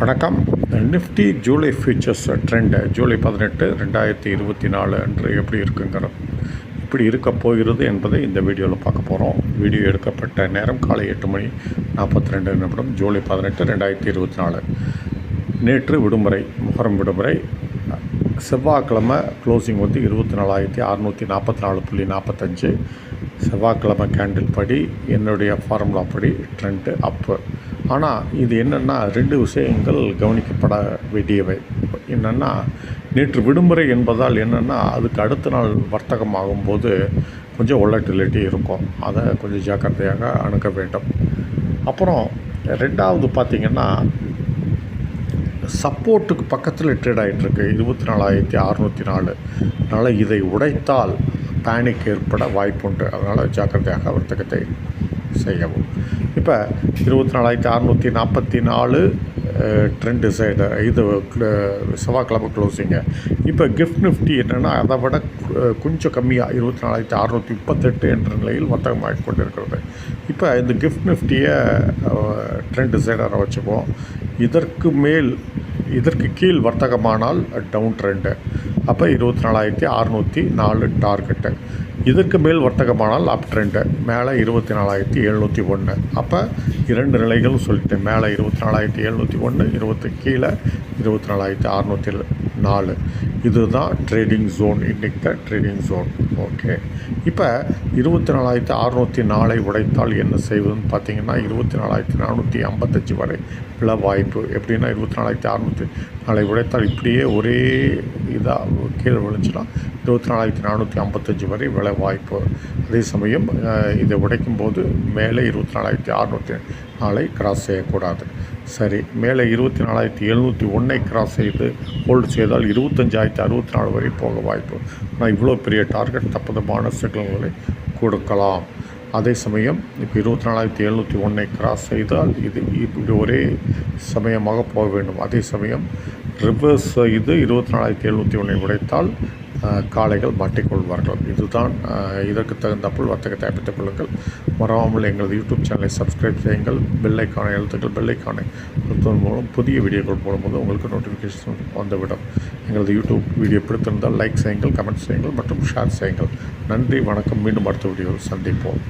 வணக்கம். Nifty July futures trend July பதினெட்டு ரெண்டாயிரத்தி இருபத்தி நாலு அன்று எப்படி இருக்குங்கிற இப்படி இருக்க போகிறது என்பதை இந்த வீடியோவில் பார்க்க போகிறோம் வீடியோ எடுக்கப்பட்ட நேரம் காலை எட்டு மணி நாற்பத்தி ரெண்டு நிமிடம் ஜூலை பதினெட்டு ரெண்டாயிரத்தி இருபத்தி நாலு. நேற்று விடுமுறை முகரம் விடுமுறை. செவ்வாய்க்கிழமை க்ளோசிங் வந்து இருபத்தி நாலாயிரத்தி அறநூற்றி நாற்பத்தி நாலு புள்ளி நாற்பத்தஞ்சு. செவ்வாய்க்கிழமை கேண்டில் படி என்னுடைய ஃபார்முலா படி ட்ரெண்டு அப்பு ஆனால் இது என்னென்னா ரெண்டு விஷயங்கள் கவனிக்கப்பட வேண்டியவை. என்னென்னா நேற்று விடுமுறை என்பதால் என்னென்னா அதுக்கு அடுத்த நாள் வர்த்தகம் ஆகும்போது கொஞ்சம் ஒலட்டிலிட்டி இருக்கும். அதை கொஞ்சம் ஜாக்கிரதையாக அணுக வேண்டும். அப்புறம் ரெண்டாவது பார்த்திங்கன்னா சப்போர்ட்டுக்கு பக்கத்தில் ட்ரேட் ஆகிட்டுருக்கு இருபத்தி நாலாயிரத்தி அறநூற்றி நாலு. அதனால் இதை உடைத்தால் பேனிக் ஏற்பட வாய்ப்புண்டு. அதனால் ஜாக்கிரதையாக வர்த்தகத்தை செய்யவும். இப்போ இருபத்தி நாலாயிரத்தி அறநூற்றி நாற்பத்தி நாலு ட்ரெண்ட் சைடு இது செவ்வாய்க்கிழமை க்ளோஸிங்கு இப்போ கிஃப்ட் நிஃப்டி என்னென்னா அதை விட கொஞ்சம் கம்மியாக இருபத்தி நாலாயிரத்தி அறநூற்றி முப்பத்தெட்டு என்ற நிலையில் வர்த்தகமாக கொண்டிருக்கிறது. இப்போ இந்த கிஃப்ட் நிஃப்டியை ட்ரெண்ட் டிசைடரை வச்சுப்போம். இதற்கு மேல் இதற்கு கீழ் வர்த்தகமானால் டவுன் ட்ரெண்டு அப்போ இருபத்தி நாலாயிரத்தி அறநூற்றி நாலு டார்கெட்டு இதற்கு மேல் வர்த்தகமானால் அப் ட்ரெண்டு மேலே இருபத்தி நாலாயிரத்தி எழுநூற்றி ஒன்று அப்போ இரண்டு நிலைகளும் சொல்லிட்டேன். மேலே இருபத்தி நாலாயிரத்தி எழுநூற்றி ஒன்று இருபத்தி கீழே இருபத்தி நாலாயிரத்தி அறநூற்றி நாலு. இதுதான் ட்ரேடிங் ஜோன் இன்றைக்கு ட்ரேடிங் ஜோன் ஓகே இப்போ இருபத்தி நாலாயிரத்தி அறநூற்றி நாலை உடைத்தால் என்ன செய்வதுன்னு பார்த்தீங்கன்னா இருபத்தி நாலாயிரத்தி நானூற்றி ஐம்பத்தஞ்சு வரை பிள வாய்ப்பு. எப்படின்னா இருபத்தி நாலாயிரத்தி அறநூற்றி நாளை உடைத்தால் இப்படியே ஒரே இதாக கீழே விழுந்துச்சுன்னா இருபத்தி நாலாயிரத்தி நானூற்றி ஐம்பத்தஞ்சு வரை விலை வாய்ப்பு அதே சமயம் இதை உடைக்கும் போது மேலே இருபத்தி நாலாயிரத்தி அறநூற்றி நாளை கிராஸ் செய்யக்கூடாது. சரி மேலே இருபத்தி நாலாயிரத்தி எழுநூற்றி ஒன்றை கிராஸ் செய்து ஹோல்டு செய்தால் இருபத்தஞ்சாயிரத்தி அறுபத்தி நாலு வரை போக வாய்ப்பு. ஆனால் இவ்வளோ பெரிய டார்கெட் தப்பதமான சிக்னல்களை கொடுக்கலாம். அதே சமயம் இப்போ இருபத்தி நாலாயிரத்தி எழுநூற்றி ஒன்றை கிராஸ் செய்தால் இது இப்படி ஒரே சமயமாக போக வேண்டும். அதே சமயம் ரிவர்ஸ் இது இருபத்தி நாலாயிரத்தி எழுநூற்றி ஒன்றை உடைத்தால் காளைகள் மாட்டிக்கொள்வார்கள். இதுதான் இதற்கு தகுந்தப்போல் வர்த்தகத்தை அமைத்துக் கொள்ளுங்கள். மறவாமல் எங்களது யூடியூப் சேனலை சப்ஸ்கிரைப் செய்யுங்கள். பெல்லைக்கான எழுத்துக்கள் பெல்லைக்கான எழுத்துவதன் மூலம் புதிய வீடியோக்கள் போடும்போது உங்களுக்கு நோட்டிஃபிகேஷன் வந்துவிடும். எங்களது யூடியூப் வீடியோ பிடித்திருந்தால் லைக் செய்யுங்கள் கமெண்ட் செய்யுங்கள் மற்றும் ஷேர் செய்யுங்கள். நன்றி வணக்கம். மீண்டும் அடுத்த வீடியோவில் சந்திப்போம்.